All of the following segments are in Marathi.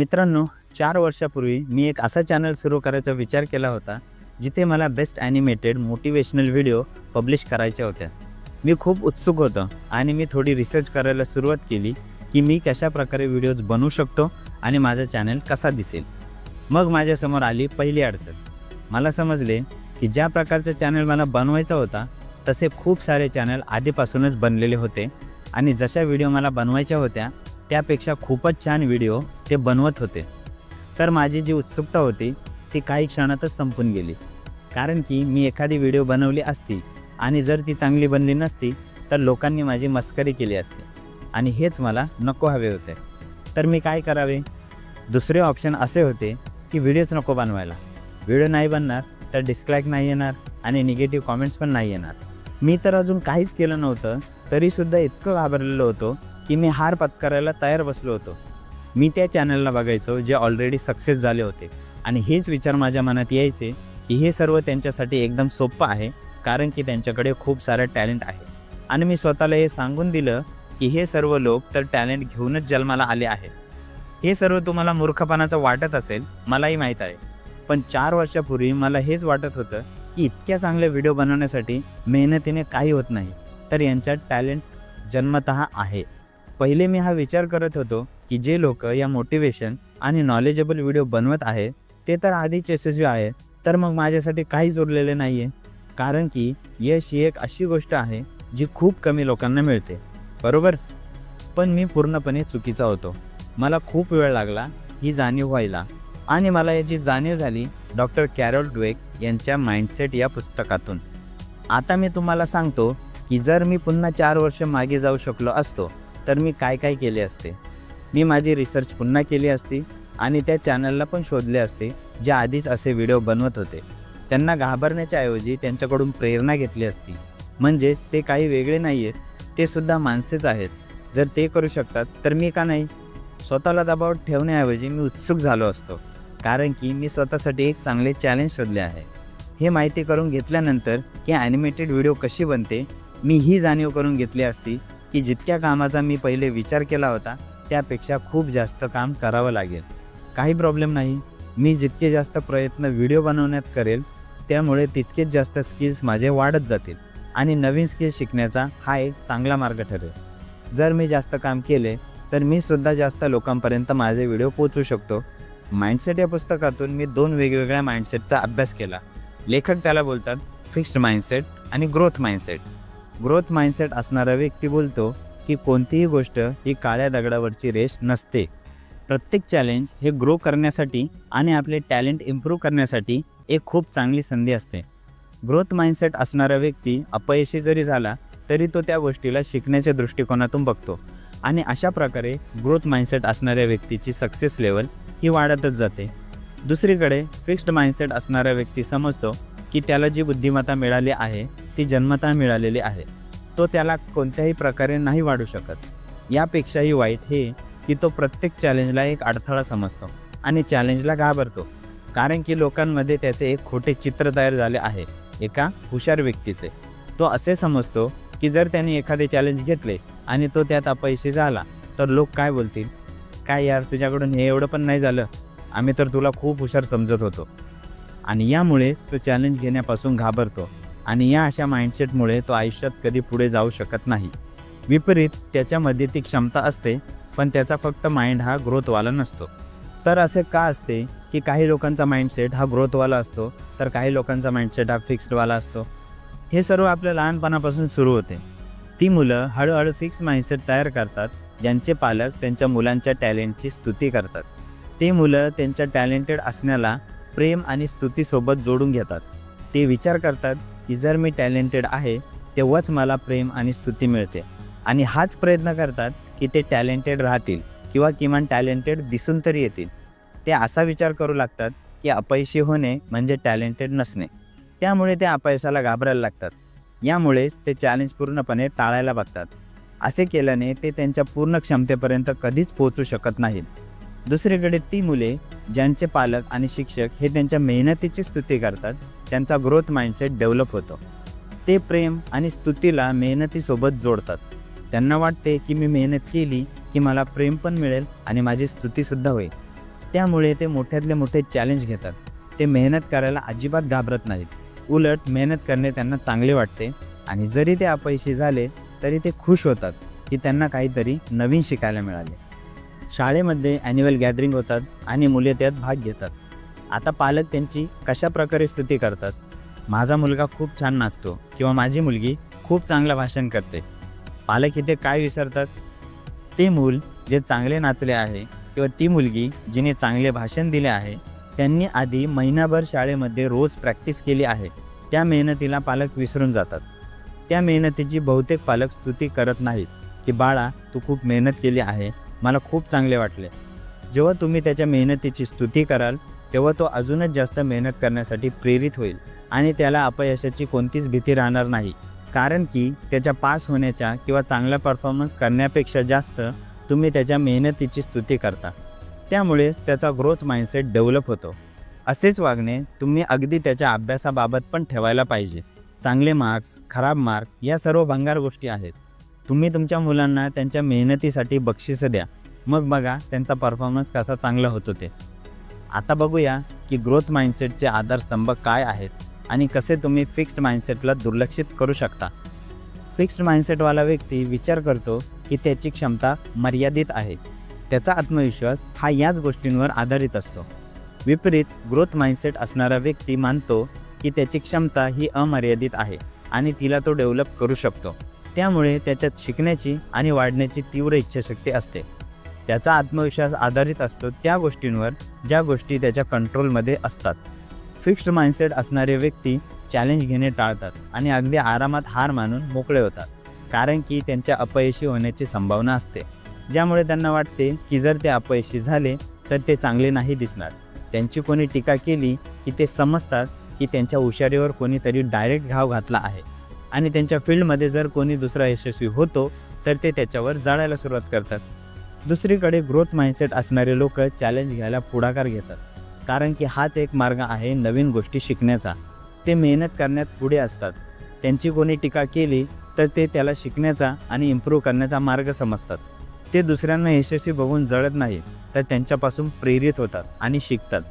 मित्रांनो चार वर्षापूर्वी मी एक असा चॅनल सुरू करायचा विचार केला होता जिथे मला best animated motivational video publish करायच्या होत्या. मी खूप उत्सुक होतो आणि मी थोडी रिसर्च करायला सुरुवात केली की मी कशा प्रकारे व्हिडिओज बनवू शकतो आणि माझा चॅनल कसा दिसेल. मग माझ्यासमोर आली पहिली अडचण. मला समजले की ज्या प्रकारचा चॅनल मला बनवायचा होता तसे खूप सारे चॅनल आधीपासूनच बनलेले होते आणि जशा व्हिडिओ मला बनवायच्या होत्या त्यापेक्षा खूपच छान व्हिडिओ ते बनवत होते. तर माझी जी उत्सुकता होती ती काही क्षणातच संपून गेली. कारण की मी एखादी व्हिडिओ बनवली असती आणि जर ती चांगली बनली नसती तर लोकांनी माझी मस्करी केली असती आणि हेच मला नको हवे होते. तर मी काय करावे? दुसरे ऑप्शन असे होते की व्हिडिओच नको बनवायला. व्हिडिओ नाही बनणार तर डिस्लाईक नाही येणार आणि निगेटिव्ह कॉमेंट्स पण नाही येणार. मी तर अजून काहीच केलं नव्हतं तरीसुद्धा इतकं घाबरलेलो होतो की मी हार पत्करायला तयार बसलो होतो. मी त्या चॅनलला बघायचो जे ऑलरेडी सक्सेस झाले होते. आणि हेच विचार माझ्या मनात यायचे की हे सर्व त्यांच्यासाठी एकदम सोपं आहे कारण की त्यांच्याकडे खूप सारं टॅलेंट आहे. आणि मी स्वतःला हे सांगून दिलं की हे सर्व लोक तर टॅलेंट घेऊनच जन्माला आले आहेत. हे सर्व तुम्हाला मूर्खपणाचं वाटत असेल मलाही माहीत आहे. पण चार वर्षापूर्वी मला हेच वाटत होतं की इतक्या चांगले व्हिडिओ बनवण्यासाठी मेहनतीने काही होत नाही तर यांच्यात टॅलेंट जन्मतः आहे. पहिले मी हा विचार करत होतो की जे लोक या मोटिवेशन आणि नॉलेजेबल व्हिडिओ बनवत आहे ते तर आधीच यशस्वी आहे तर मग माझ्यासाठी काहीच उरलेले नाही आहे कारण की यश ही एक अशी गोष्ट आहे जी खूप कमी लोकांना मिळते. बरोबर? पण मी पूर्णपणे चुकीचा होतो. मला खूप वेळ लागला ही जाणीव व्हायला. आणि मला याची जाणीव झाली डॉक्टर कॅरोल ड्वेक यांच्या माइंडसेट या पुस्तकातून. आता मी तुम्हाला सांगतो की जर मी पुन्हा चार वर्ष मागे जाऊ शकलो असतो तर मी काय काय केले असते? मी माझी रिसर्च पुन्हा केली असती आणि त्या चॅनलला पण शोधले असते जे आधीच असे व्हिडिओ बनवत होते. त्यांना घाबरण्याच्या ऐवजी त्यांच्याकडून प्रेरणा घेतली असती. म्हणजेच ते काही वेगळे नाही आहेत ते सुद्धा माणसेच आहेत. जर ते करू शकतात तर मी का नाही? स्वतःला दबाव ठेवण्याऐवजी मी उत्सुक झालो असतो. कारण की मी स्वतःसाठी एक चांगले चॅलेंज शोधले आहे. हे माहिती करून घेतल्यानंतर की ॲनिमेटेड व्हिडिओ कशी बनते मी ही जाणीव करून घेतली असती की जितक्या कामाचा मी पहिले विचार केला होता त्यापेक्षा खूप जास्त काम करावं लागेल. काही प्रॉब्लेम नाही. मी जितके जास्त प्रयत्न व्हिडिओ बनवण्यात करेल त्यामुळे तितकेच जास्त स्किल्स माझे वाढत जातील आणि नवीन स्किल्स शिकण्याचा हा एक चांगला मार्ग ठरेल. जर मी जास्त काम केले तर मी सुद्धा जास्त लोकांपर्यंत माझे व्हिडिओ पोचू शकतो. माइंडसेट या पुस्तकातून मी दोन वेगवेगळ्या माइंडसेटचा अभ्यास केला. लेखक त्याला बोलतात फिक्स्ड माइंडसेट आणि ग्रोथ माइंडसेट ग्रोथ माइंडसेट असणारा व्यक्ती बोलतो की कोणतीही गोष्ट ही काळ्या दगडावरची रेष नसते. प्रत्येक चॅलेंज हे ग्रो करण्यासाठी आणि आपले टॅलेंट इम्प्रूव्ह करण्यासाठी एक खूप चांगली संधी असते. ग्रोथ माइंडसेट असणारा व्यक्ती अपयशी जरी झाला तरी तो त्या गोष्टीला शिकण्याच्या दृष्टिकोनातून बघतो. आणि अशा प्रकारे ग्रोथ माइंडसेट असणाऱ्या व्यक्तीची सक्सेस लेवल ही वाढतच जाते. दुसरीकडे फिक्स्ड माइंडसेट असणारा व्यक्ती समजतो की त्याला जी बुद्धिमत्ता मिळाली आहे ती जन्मता मिळालेली आहे. तो त्याला कोणत्याही प्रकारे नाही वाढू शकत. यापेक्षाही वाईट हे की तो प्रत्येक चॅलेंजला एक अडथळा समजतो आणि चॅलेंजला घाबरतो. कारण की लोकांमध्ये त्याचे एक खोटे चित्र तयार झाले आहे एका हुशार व्यक्तीचे. तो असे समजतो की जर त्याने एखादे चॅलेंज घेतले आणि तो त्यात अपयशी झाला तर लोक काय बोलतील? काय यार तुझ्याकडून हे एवढं पण नाही झालं? आम्ही तर तुला खूप हुशार समजत होतो. आणि यामुळेच तो चॅलेंज घेण्यापासून घाबरतो. आणि या अशा माइंडसेटमुळे तो आयुष्यात कधी पुढे जाऊ शकत नाही. विपरीत त्याच्यामध्ये ती क्षमता असते पण त्याचा फक्त माइंड हा ग्रोथवाला नसतो. तर असे का असते की काही लोकांचा माइंडसेट हा ग्रोथवाला असतो तर काही लोकांचा माइंडसेट हा फिक्स्डवाला असतो? हे सर्व आपल्या लहानपणापासून सुरू होते. ती मुलं हळूहळू फिक्स माइंडसेट तयार करतात ज्यांचे पालक त्यांच्या मुलांच्या टॅलेंटची स्तुती करतात. ते मुलं त्यांच्या टॅलेंटेड असण्याला प्रेम आणि स्तुतीसोबत जोडून घेतात. ते विचार करतात की जर मी टॅलेंटेड आहे तेव्हाच मला प्रेम आणि स्तुती मिळते. आणि हाच प्रयत्न करतात की ते टॅलेंटेड राहतील किंवा किमान टॅलेंटेड दिसून तरी येतील. ते असा विचार करू लागतात की अपयशी होणे म्हणजे टॅलेंटेड नसणे. त्यामुळे ते अपयशाला घाबरायला लागतात. यामुळेच ते चॅलेंज पूर्णपणे टाळायला बघतात. असे केल्याने ते त्यांच्या पूर्ण क्षमतेपर्यंत कधीच पोहोचू शकत नाहीत. दुसरीकडे ती मुले ज्यांचे पालक आणि शिक्षक हे त्यांच्या मेहनतीची स्तुती करतात त्यांचा ग्रोथ माइंडसेट डेव्हलप होतो. ते प्रेम आणि स्तुतीला मेहनतीसोबत जोडतात. त्यांना वाटते की मी मेहनत केली की मला प्रेम पण मिळेल आणि माझी स्तुतीसुद्धा होईल. त्यामुळे ते मोठ्यातले मोठे चॅलेंज घेतात. ते मेहनत करायला अजिबात घाबरत नाहीत. उलट मेहनत करणे त्यांना चांगले वाटते आणि जरी ते अपयशी झाले तरी ते खुश होतात की त्यांना काहीतरी नवीन शिकायला मिळाले. शाळेमध्ये ॲन्युअल गॅदरिंग होतात आणि मुले त्यात भाग घेतात. आता पालक त्यांची कशा प्रकारे स्तुती करतात? माझा मुलगा खूप छान नाचतो किंवा माझी मुलगी खूप चांगलं भाषण करते. पालक इथे काय विसरतात? ते मूल जे चांगले नाचले आहे किंवा ती मुलगी जिने चांगले भाषण दिले आहे त्यांनी आधी महिनाभर शाळेमध्ये रोज प्रॅक्टिस केली आहे. त्या मेहनतीला पालक विसरून जातात. त्या मेहनतीची बहुतेक पालक स्तुती करत नाहीत की बाळा तू खूप मेहनत केली आहे मला खूप चांगले वाटले. जेव्हा तुम्ही त्याच्या मेहनतीची स्तुती कराल तेव्हा तो अजूनच जास्त मेहनत करण्यासाठी प्रेरित होईल आणि त्याला अपयशाची कोणतीच भीती राहणार नाही. कारण की त्याच्या पास होण्याच्या किंवा चांगला परफॉर्मन्स करण्यापेक्षा जास्त तुम्ही त्याच्या मेहनतीची स्तुती करता. त्यामुळेच त्याचा ग्रोथ माइंडसेट डेव्हलप होतो. असेच वागणे तुम्ही अगदी त्याच्या अभ्यासाबाबत पण ठेवायला पाहिजे. चांगले मार्क्स खराब मार्क या सर्व भंगार गोष्टी आहेत. तुम्ही तुमच्या मुलांना त्यांच्या मेहनतीसाठी बक्षिसं द्या. मग बघा त्यांचा परफॉर्मन्स कसा चांगला होतो ते. आता बघूया की ग्रोथ माइंडसेटचे आधारस्तंभ काय आहेत आणि कसे तुम्ही फिक्स्ड माइंडसेटला दुर्लक्षित करू शकता. फिक्स्ड माइंडसेटवाला व्यक्ती विचार करतो की त्याची क्षमता मर्यादित आहे. त्याचा आत्मविश्वास हा याच गोष्टींवर आधारित असतो. विपरीत ग्रोथ माइंडसेट असणारा व्यक्ती मानतो की त्याची क्षमता ही अमर्यादित आहे आणि तिला तो डेव्हलप करू शकतो. त्यामुळे त्याच्यात शिकण्याची आणि वाढण्याची तीव्र इच्छाशक्ती असते. त्याचा आत्मविश्वास आधारित असतो त्या गोष्टींवर ज्या गोष्टी त्याच्या कंट्रोलमध्ये असतात. फिक्स्ड माइंडसेट असणारे व्यक्ती चॅलेंज घेणे टाळतात आणि अगदी आरामात हार मानून मोकळे होतात कारण की त्यांच्या अपयशी होण्याची संभावना असते. ज्यामुळे त्यांना वाटते की जर ते अपयशी झाले तर ते चांगले नाही दिसणार. त्यांची कोणी टीका केली की ते समजतात की त्यांच्या हुशारीवर कोणीतरी डायरेक्ट घाव घातला आहे. आणि त्यांच्या फील्डमध्ये जर कोणी दुसरा यशस्वी होतो तर ते त्याच्यावर जाळायला सुरुवात करतात. दुसरीकडे ग्रोथ माइंडसेट असणारे लोक चॅलेंज घ्यायला पुढाकार घेतात. कारण की हाच एक मार्ग आहे नवीन गोष्टी शिकण्याचा. ते मेहनत करण्यात पुढे असतात. त्यांची कोणी टीका केली तर ते त्याला शिकण्याचा आणि इम्प्रूव्ह करण्याचा मार्ग समजतात. ते दुसऱ्यांना यशस्वी बघून जळत नाही तर त्यांच्यापासून प्रेरित होतात आणि शिकतात.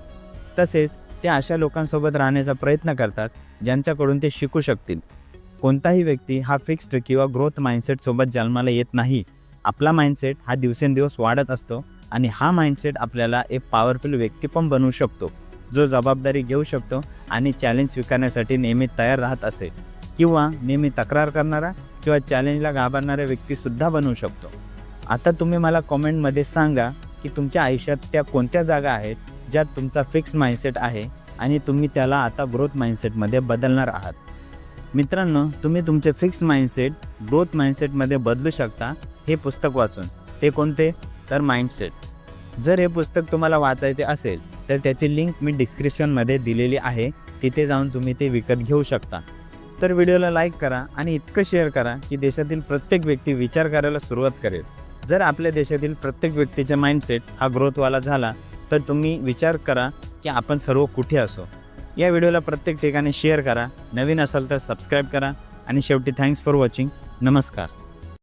तसेच ते अशा लोकांसोबत राहण्याचा प्रयत्न करतात ज्यांच्याकडून ते शिकू शकतील. कोणताही व्यक्ती हा फिक्स्ड किंवा ग्रोथ माइंडसेटसोबत जन्माला येत नाही. आपला माइंडसेट हा दिवसेंदिवस वाढत असतो आणि हा माइंडसेट आपल्याला एक पॉवरफुल व्यक्ती पण बनवू शकतो. जो जबाबदारी घेऊ शकतो आणि चॅलेंज स्वीकारण्यासाठी नेहमी तयार राहत असेल. किंवा नेहमी तक्रार करणारा किंवा चॅलेंजला घाबरणारा व्यक्तीसुद्धा बनवू शकतो. आता तुम्ही मला कॉमेंटमध्ये सांगा की तुमच्या आयुष्यात त्या कोणत्या जागा आहेत ज्यात तुमचा फिक्स माइंडसेट आहे आणि तुम्ही त्याला आता ग्रोथ माइंडसेटमध्ये बदलणार आहात? मित्रांनो तुम्ही तुमचे फिक्स माइंडसेट ग्रोथ माइंडसेटमध्ये बदलू शकता हे पुस्तक वाचून. ते कोणते? तर माइंडसेट जर हे पुस्तक तुम्हाला वाचायचे असेल तर त्याची लिंक मी डिस्क्रिप्शनमध्ये दिलेली आहे. तिथे जाऊन तुम्ही ते विकत घेऊ शकता. तर व्हिडिओला लाईक करा आणि इतकं शेअर करा की देशातील प्रत्येक व्यक्ती विचार करायला सुरुवात करेल. जर आपल्या देशातील प्रत्येक व्यक्तीचा माइंडसेट हा ग्रोथवाला झाला तर तुम्ही विचार करा की आपण सर्व कुठे असो. या व्हिडिओला प्रत्येक ठिकाणी शेअर करा. नवीन असाल तर सबस्क्राईब करा. आणि शेवटी थँक्स फॉर वॉचिंग नमस्कार.